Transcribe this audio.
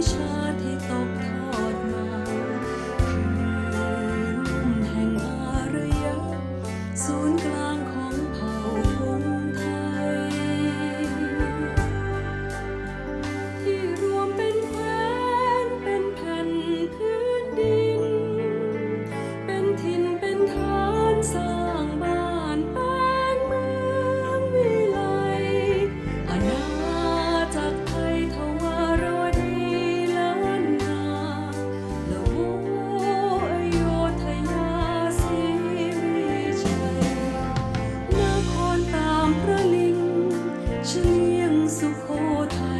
sunshine. สุโขทัย